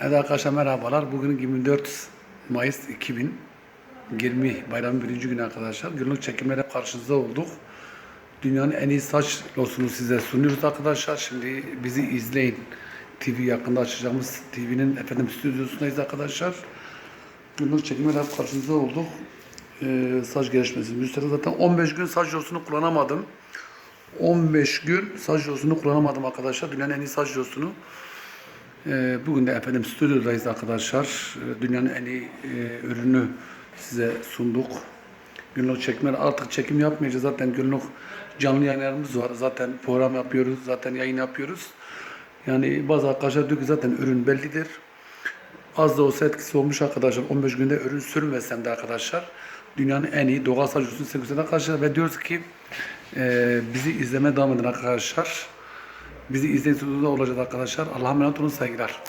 Evet arkadaşlar merhabalar. Bugün 24 Mayıs 2020 bayramın birinci günü arkadaşlar. Günlük çekimlere karşınızda olduk. Dünyanın en iyi saç losunu size sunuyoruz arkadaşlar. Şimdi bizi izleyin. TV yakında açacağımız TV'nin efendim stüdyosundayız arkadaşlar. Günlük çekimlere karşınızda olduk. Ee, saç gelişmesi. Üstelik zaten 15 gün saç losunu kullanamadım. 15 gün saç losunu kullanamadım arkadaşlar. Dünyanın en iyi saç losunu. Ee, Bugün de efendim stüdyodayız arkadaşlar. Ee, Dünyanın en iyi e, ürünü size sunduk. Günlük çekimler artık çekim yapmayacağız. Zaten günlük canlı yayınlarımız var. Zaten program yapıyoruz. Zaten yayın yapıyoruz. Yani bazı arkadaşlar diyor ki zaten ürün bellidir. Az da olsa etkisi olmuş arkadaşlar. 15 günde ürün sürmesem de arkadaşlar. Dünyanın en iyi doğal saç ürünü size gösteren arkadaşlar. Ve diyoruz ki e, bizi izleme devam edin arkadaşlar. Bizi izleyin stüdyoda olacağız arkadaşlar. Allah'a emanet olun saygılar.